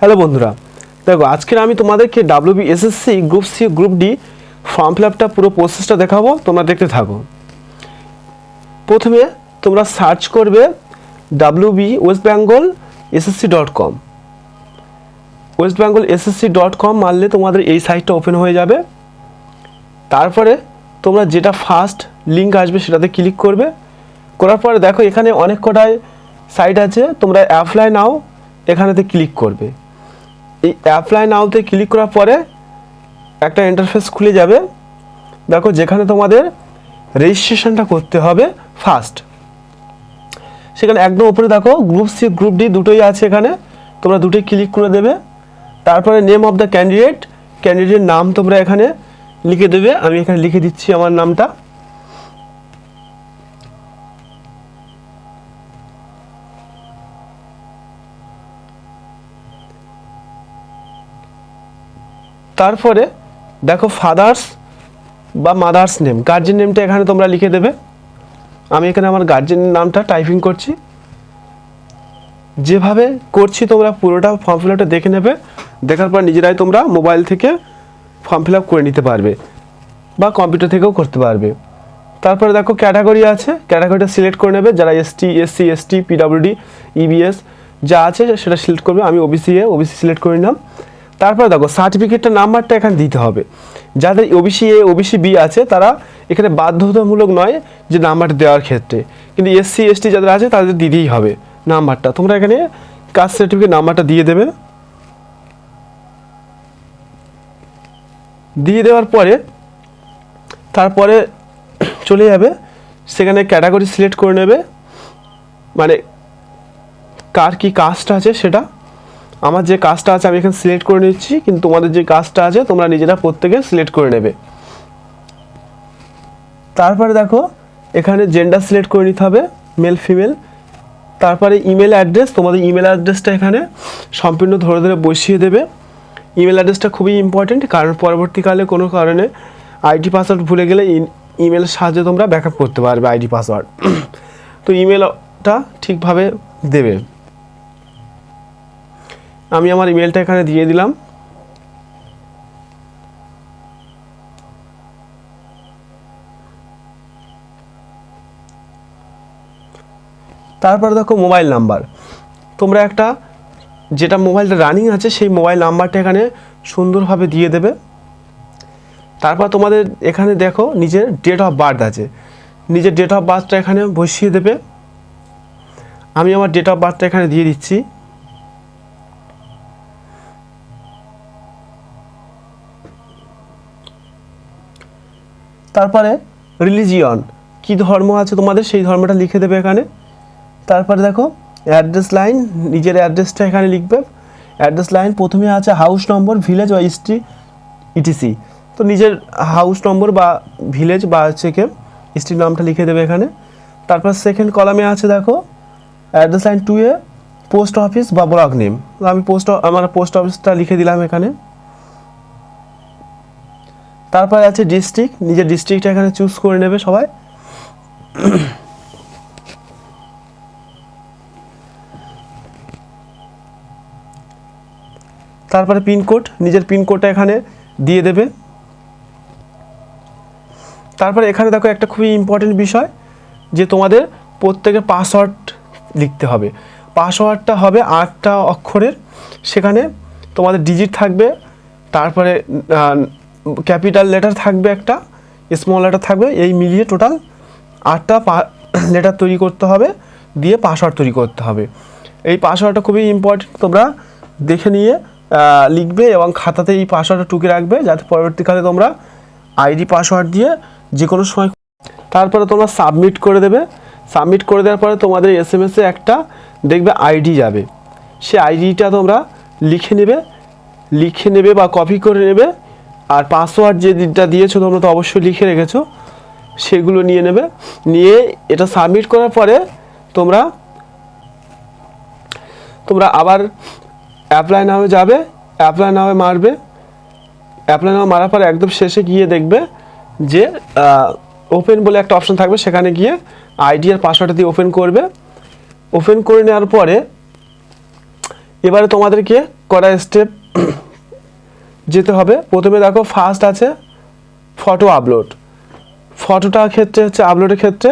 Hello বন্ধুরা, দেখো আজকের আমি তোমাদেরকে WB SSC group C group D form fill আপটা পুরো প্রসেসটা দেখাবো, তোমরা দেখতে থাকো। প্রথমে তোমরা সার্চ করবে WB West Bengal SSC dot com West Bengal SSC dot com মারলে তোমাদের এই সাইটটা ওপেন হয়ে যাবে। তারপরে তোমরা যেটা ফার্স্ট লিঙ্ক আসবে সেটাতে ক্লিক করবে। করার পরে দেখো এখানে অনেক কটাই সাইট আছে, তোমরা অ্যাপ্লাই নাও, এখানেতে ক্লিক করবে। এই অ্যাপ্লাই নাওতে ক্লিক করার পরে একটা ইন্টারফেস খুলে যাবে। দেখো যেখানে তোমাদের রেজিস্ট্রেশনটা করতে হবে ফার্স্ট সেখানে একদম উপরে দেখো গ্রুপ সি গ্রুপ ডি দুটোই আছে এখানে। তোমরা দুটোই ক্লিক করে দেবে। তারপরে নেম অফ দ্য ক্যান্ডিডেট ক্যান্ডিডেটের নাম তোমরা এখানে লিখে দেবে। আমি এখানে লিখে দিচ্ছি আমার নামটা। তারপরে দেখো ফাদার্স বা মাদার্স নেম গার্জেন নেমটা এখানে তোমরা লিখে দেবে। আমি এখানে আমার গার্জেনের নামটা টাইপিং করছি। যেভাবে করছি তোমরা পুরোটা ফর্ম ফিল আপটা দেখে নেবে। দেখার পর নিজেরাই তোমরা মোবাইল থেকে ফর্ম ফিল আপ করে নিতে পারবে বা কম্পিউটার থেকেও করতে পারবে। তারপরে দেখো ক্যাটাগরি আছে ক্যাটাগরিটা সিলেক্ট করে নেবে। যারা ST SC ST PWD EBS যা আছে সেটা সিলেক্ট করবে। আমি ওবিসি এ ওবিসি সিলেক্ট করে নিলাম। তারপরে দেখো সার্টিফিকেটটা নাম্বারটা এখানে দিতে হবে। যাদের ওবিসি এ ওবিসি বি আছে, তারা এখানে বাধ্যতামূলক নয় যে নাম্বার দেওয়ার ক্ষেত্রে। কিন্তু এসসি এসটি যাদের আছে, তাদের দিতেই হবে নাম্বারটা তোমরা এখানে কাস্ট সার্টিফিকেট নাম্বারটা দিয়ে দেবে। দিয়ে দেওয়ার পরে, তারপরে চলে যাবে, সেখানে ক্যাটাগরি সিলেক্ট করে নেবে। মানে কার কি কাস্ট আছে সেটা আমার যে কাজটা আছে, আমি এখানে সিলেক্ট করে নিচ্ছি, কিন্তু তোমাদের যে কাজটা আছে, তোমরা নিজেরা প্রত্যেকে সিলেক্ট করে নেবে। তারপরে দেখো, এখানে জেন্ডার সিলেক্ট করে নিতে হবে মেল ফিমেল তারপরে ইমেল অ্যাড্রেস তোমাদের ইমেল অ্যাড্রেসটা এখানে সম্পূর্ণ ধরে ধরে বসিয়ে দেবে। ইমেল অ্যাড্রেসটা খুবই ইম্পর্টেন্ট কারণ পরবর্তীকালে কোনো কারণে আইডি পাসওয়ার্ড ভুলে গেলে ইমেলের সাহায্যে তোমরা ব্যাকআপ করতে পারবে আইডি পাসওয়ার্ড তো ইমেলটা ঠিকভাবে দেবে। আমি আমার ইমেলটা এখানে দিয়ে দিলাম। তারপরে দেখো মোবাইল নাম্বার তোমরা একটা যেটা মোবাইলটা রানিং আছে, সেই মোবাইল নাম্বারটা এখানে সুন্দরভাবে দিয়ে দেবে। তারপর তোমাদের এখানে দেখো নিজের ডেট অফ বার্থ আছে। নিজের ডেট অফ বার্থটা এখানে বসিয়ে দেবে। আমি আমার ডেট অফ বার্থটা এখানে দিয়ে দিচ্ছি। তারপরে রিলিজিয়ন কি ধর্ম আছে তোমাদের? সেই ধর্মটা লিখে দেবে এখানে। তারপরে দেখো অ্যাড্রেস লাইন নিজের অ্যাড্রেসটা এখানে লিখবে। অ্যাড্রেস লাইন প্রথমে আছে হাউস নম্বর ভিলেজ বা স্ট্রি ইটিসি তো নিজের হাউস নম্বর বা ভিলেজ বা হচ্ছে কে স্ট্রিট নামটা লিখে দেবে এখানে। তারপর সেকেন্ড কলামে আছে দেখো অ্যাড্রেস লাইন টু এ পোস্ট অফিস বা ব্লক নেম আমি পোস্ট আমার পোস্ট অফিসটা লিখে দিলাম এখানে। তারপরে আছে ডিস্ট্রিক্ট নিজের ডিস্ট্রিক্টটা এখানে চুজ করে নেবে সবাই। তারপরে পিনকোড নিজের পিনকোডটা এখানে দিয়ে দেবে। তারপরে এখানে দেখো একটা খুবই ইম্পর্টেন্ট বিষয়, যে তোমাদের প্রত্যেকের পাসওয়ার্ড লিখতে হবে। পাসওয়ার্ডটা হবে আটটা অক্ষরের, সেখানে তোমাদের ডিজিট থাকবে, তারপরে ক্যাপিটাল লেটার থাকবে একটা স্মল লেটার থাকবে, এই মিলিয়ে টোটাল আটটা লেটার তৈরি করতে হবে, দিয়ে পাসওয়ার্ড তৈরি করতে হবে। এই পাসওয়ার্ডটা খুবই ইম্পর্টেন্ট তোমরা দেখে নিয়ে লিখবে এবং খাতাতে এই পাসওয়ার্ডটা টুকে রাখবে, যাতে পরবর্তীকালে তোমরা আইডি পাসওয়ার্ড দিয়ে যে কোনো সময় তারপরে তোমরা সাবমিট করে দেবে। সাবমিট করে দেওয়ার পরে তোমাদের এস এম এসে একটা দেখবে আইডি যাবে। সে আইডিটা তোমরা লিখে নেবে লিখে নেবে বা কপি করে নেবে। আর পাসওয়ার্ড যেটা দিয়েছ তোমরা তো অবশ্যই লিখে রেখেছো, সেগুলো নিয়ে নেবে। নিয়ে এটা সাবমিট করার পরে তোমরা তোমরা আবার অ্যাপ্লাই নামে যাবে অ্যাপ্লাই নামে মারবে। অ্যাপ্লাই নামে মারার পরে একদম শেষে গিয়ে দেখবে যে ওপেন বলে একটা অপশন থাকবে, সেখানে গিয়ে আইডি আর পাসওয়ার্ডটা দিয়ে ওপেন করবে। ওপেন করে নেওয়ার পরে এবারে তোমাদেরকে কটা স্টেপ যেতে হবে। প্রথমে দেখো ফার্স্ট আছে ফটো আপলোড ফটোটার ক্ষেত্রে হচ্ছে আপলোডের ক্ষেত্রে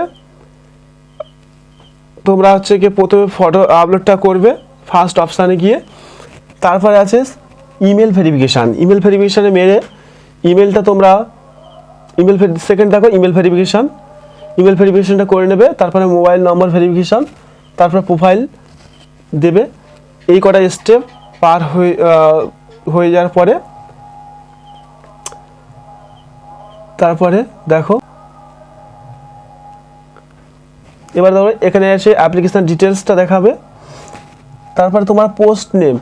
তোমরা হচ্ছে কি প্রথমে ফটো আপলোডটা করবে ফার্স্ট অপশানে গিয়ে। তারপরে আছে ইমেল ভেরিফিকেশান ইমেল ভেরিফিকেশানে মেরে ইমেলটা তোমরা ইমেল সেকেন্ড দেখো ইমেল ভেরিফিকেশান ইমেল ভেরিফিকেশানটা করে নেবে, তারপরে মোবাইল নম্বর ভেরিফিকেশান তারপরে প্রোফাইল দেবে। এই কটা স্টেপ পার হয়ে হয়ে যাওয়ার পরে তারপরে দেখো। এবার দেখো এখানে এসে অ্যাপ্লিকেশান ডিটেলসটা দেখাবে। তারপরে তোমার পোস্ট নেম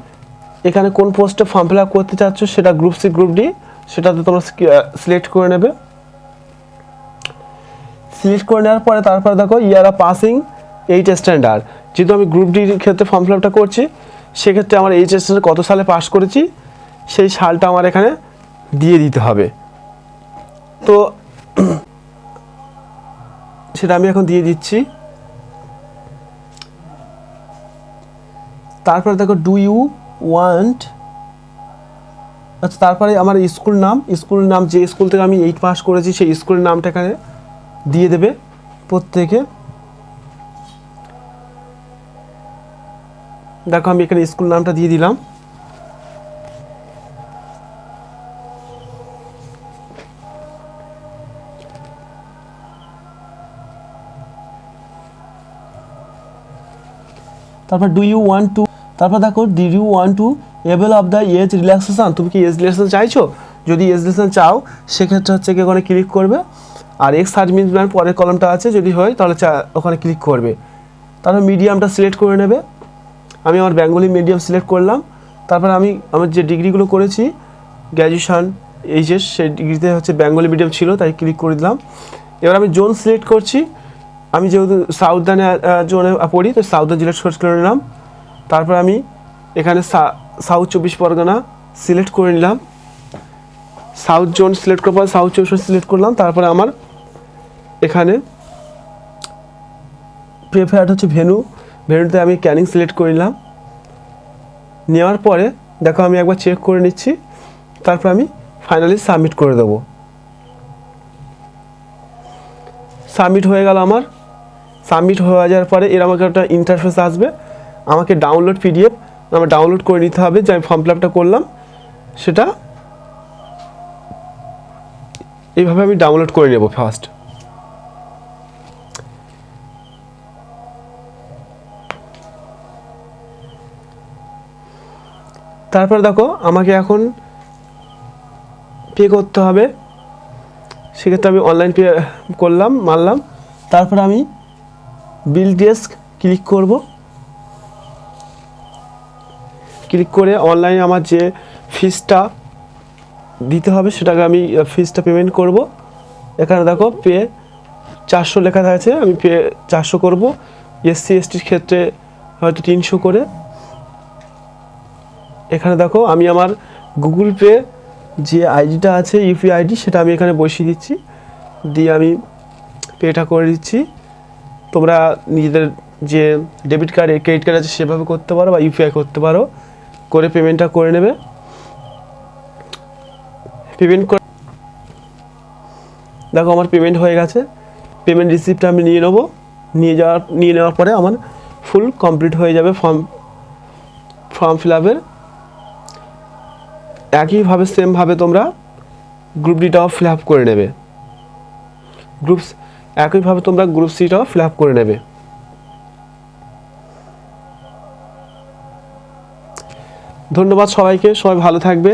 এখানে কোন পোস্টে ফর্ম ফিল আপ করতে চাচ্ছ সেটা গ্রুপ সি গ্রুপ ডি সেটাতে তোমরা সিলেক্ট করে নেবে। সিলেক্ট করে নেওয়ার পরে তারপরে দেখো year uh passing eight standard যেহেতু আমি গ্রুপ ডির ক্ষেত্রে ফর্ম ফিল আপটা করছি, সেক্ষেত্রে আমার এইচ স্ট্যান্ডার্ড কত সালে পাস করেছি, সেই সালটা আমার এখানে দিয়ে দিতে হবে। তো সেটা আমি এখন দিয়ে দিচ্ছি। তারপরে দেখো ডু ইউ ওয়ান্ট আচ্ছা তারপরে আমার স্কুল নাম স্কুল নাম যে স্কুল থেকে আমি এইট পাস করেছি, সেই স্কুলের নামটা এখানে দিয়ে দেবে প্রত্যেকে। দেখো, আমি এখানে স্কুল নামটা দিয়ে দিলাম। তারপর ডু ইউ ওয়ান টু তারপর দেখো D U one two avail of the age relaxation তুমি কি এজ রিল্যাক্সেশন চাইছো? যদি এজ রিল্যাক্সেশন চাও, সেক্ষেত্রে হচ্ছে কি ওখানে ক্লিক করবে। আর এক্স সার্ভিসম্যান পরের কলমটা আছে, যদি হয়, তাহলে ওখানে ক্লিক করবে। তারপর মিডিয়ামটা সিলেক্ট করে নেবে। আমি আমার বেঙ্গলি মিডিয়াম সিলেক্ট করলাম। তারপর আমি আমার যে ডিগ্রিগুলো করেছি গ্র্যাজুয়েশান এইচএস সেই ডিগ্রিতে হচ্ছে বেঙ্গলি মিডিয়াম ছিল, তাই ক্লিক করে দিলাম। এবার আমি জোন সিলেক্ট করছি। আমি যেহেতু সাউদার্নে জোনে পড়ি, তো সাউদার্ন সিলেক্ট করে নিলাম। তারপর আমি এখানে সাউথ চব্বিশ পরগনা সিলেক্ট করে নিলাম। সাউথ জোন সিলেক্ট করার পর সাউথ চব্বিশ সিলেক্ট করলাম। তারপরে আমার এখানে প্রেফার্ড হচ্ছে ভেনু। ভেনুতে আমি ক্যানিং সিলেক্ট করে নিলাম। নেওয়ার পরে, দেখো আমি একবার চেক করে নিচ্ছি। তারপর আমি ফাইনালি সাবমিট করে দেবো। সাবমিট হয়ে গেল আমার সাবমিট হয়ে যাওয়ার পরে এর আমাকে একটা ইন্টারফেস আসবে। আমাকে ডাউনলোড পিডিএফ আমার ডাউনলোড করে নিতে হবে, যে আমি ফর্ম ফিল করলাম। সেটা এইভাবে আমি ডাউনলোড করে নেব ফার্স্ট তারপর দেখো আমাকে এখন পে করতে হবে। সেক্ষেত্রে আমি অনলাইন পে করলাম, মারলাম। তারপর আমি বিল ডেস্ক ক্লিক করব। ক্লিক করে অনলাইনে আমার যে ফিসটা দিতে হবে, সেটাকে আমি ফিসটা পেমেন্ট করব। এখানে দেখো পে চারশো লেখা আছে আমি পে চারশো করব। এসসি এসটির ক্ষেত্রে হয়তো তিনশো করে। এখানে দেখো আমি আমার গুগল পে যে আইডিটা আছে ইউপিআই আইডি সেটা আমি এখানে বসিয়ে দিচ্ছি। দিয়ে আমি পেটা করে দিচ্ছি। তোমরা নিজেদের যে ডেবিট কার্ড ক্রেডিট কার্ড আছে, সেভাবে করতে পারো বা ইউপিআই করতে পারো। করে পেমেন্টটা করে নেবে। পেমেন্ট করে দেখো, আমার পেমেন্ট হয়ে গেছে। পেমেন্ট রিসিপ্টটা আমি নিয়ে নেব। নিয়ে যাওয়ার, নিয়ে নেওয়ার পরে আমার ফুল কমপ্লিট হয়ে যাবে ফর্ম ফর্ম ফিল আপের একইভাবে সেমভাবে তোমরা গ্রুপ ডিটাও ফিল আপ করে নেবে। গ্রুপ একইভাবে তোমরা গ্রুপ সিটাও ফিল আপ করে নেবে। ধন্যবাদ সবাইকে সবাই ভালো থাকবে